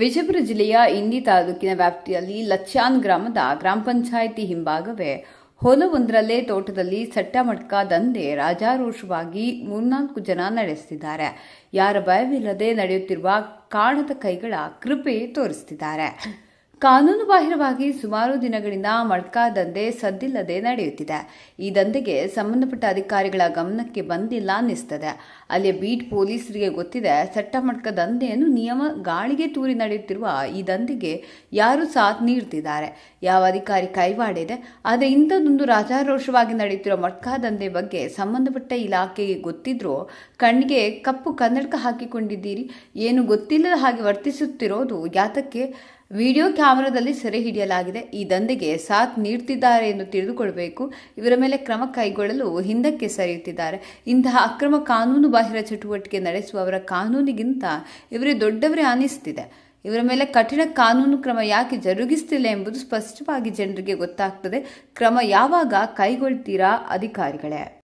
ವಿಜಯಪುರ ಜಿಲ್ಲೆಯ ಇಂಡಿ ತಾಲೂಕಿನ ವ್ಯಾಪ್ತಿಯಲ್ಲಿ ಲಚ್ಚಾನ್ ಗ್ರಾಮದ ಗ್ರಾಮ ಪಂಚಾಯಿತಿ ಹಿಂಭಾಗವೇ ಹೊಲವೊಂದರಲ್ಲೇ ತೋಟದಲ್ಲಿ ಸಟ್ಟಮಟ್ಕ ದಂಧೆ ರಾಜಾರೋಷವಾಗಿ ಮೂರ್ನಾಲ್ಕು ಜನ ನಡೆಸುತ್ತಿದ್ದಾರೆ ಯಾರ ಭಯವಿಲ್ಲದೆ ನಡೆಯುತ್ತಿರುವ ಕಾಣದ ಕೈಗಳ ಕೃಪೆ ತೋರಿಸುತ್ತಿದ್ದಾರೆ ಕಾನೂನು ಬಾಹಿರವಾಗಿ ಸುಮಾರು ದಿನಗಳಿಂದ ಮಡ್ಕಾ ದಂಧೆ ಸದ್ದಿಲ್ಲದೆ ನಡೆಯುತ್ತಿದೆ. ಈ ದಂಧೆಗೆ ಸಂಬಂಧಪಟ್ಟ ಅಧಿಕಾರಿಗಳ ಗಮನಕ್ಕೆ ಬಂದಿಲ್ಲ ಅನ್ನಿಸ್ತದೆ. ಅಲ್ಲಿಯ ಬೀಟ್ ಪೊಲೀಸರಿಗೆ ಗೊತ್ತಿದೆ, ಸಟ್ಟ ಮಡ್ಕ ದಂಧೆಯನ್ನು ನಿಯಮ ಗಾಳಿಗೆ ತೂರಿ ನಡೆಯುತ್ತಿರುವ ಈ ದಂಧೆಗೆ ಯಾರು ಸಾಥ್ ನೀಡುತ್ತಿದ್ದಾರೆ ಯಾವ ಅಧಿಕಾರಿ ಕೈವಾಡಿದೆ, ಆದರೆ ಇಂಥದ್ದೊಂದು ರಾಜಾರೋಷವಾಗಿ ನಡೆಯುತ್ತಿರುವ ಮಟ್ಕಾ ದಂಧೆ ಬಗ್ಗೆ ಸಂಬಂಧಪಟ್ಟ ಇಲಾಖೆಗೆ ಗೊತ್ತಿದ್ರೂ ಕಣ್ಣಿಗೆ ಕಪ್ಪು ಕನ್ನಡಕ ಹಾಕಿಕೊಂಡಿದ್ದೀರಿ. ಏನು ಗೊತ್ತಿಲ್ಲದ ಹಾಗೆ ವರ್ತಿಸುತ್ತಿರೋದು ಯಾತಕ್ಕೆ? ವಿಡಿಯೋ ಕ್ಯಾಮೆರಾದಲ್ಲಿ ಸೆರೆ ಹಿಡಿಯಲಾಗಿದೆ. ಈ ದಂಧೆಗೆ ಸಾಥ್ ನೀಡುತ್ತಿದ್ದಾರೆ ಎಂದು ತಿಳಿದುಕೊಳ್ಳಬೇಕು ಇವರ ಮೇಲೆ ಕ್ರಮ ಕೈಗೊಳ್ಳಲು ಹಿಂದಕ್ಕೆ ಸರಿಯುತ್ತಿದ್ದಾರೆ. ಇಂತಹ ಅಕ್ರಮ ಕಾನೂನು ಬಾಹಿರ ಚಟುವಟಿಕೆ ನಡೆಸುವವರ ಕಾನೂನಿಗಿಂತ ಇವರೇ ದೊಡ್ಡವರೇ ಅನಿಸ್ತಿದೆ. ಇವರ ಮೇಲೆ ಕಠಿಣ ಕಾನೂನು ಕ್ರಮ ಯಾಕೆ ಜರುಗಿಸ್ತಿಲ್ಲ ಎಂಬುದು ಸ್ಪಷ್ಟವಾಗಿ ಜನರಿಗೆ ಗೊತ್ತಾಗ್ತದೆ. ಕ್ರಮ ಯಾವಾಗ ಕೈಗೊಳ್ತೀರಾ ಅಧಿಕಾರಿಗಳೇ?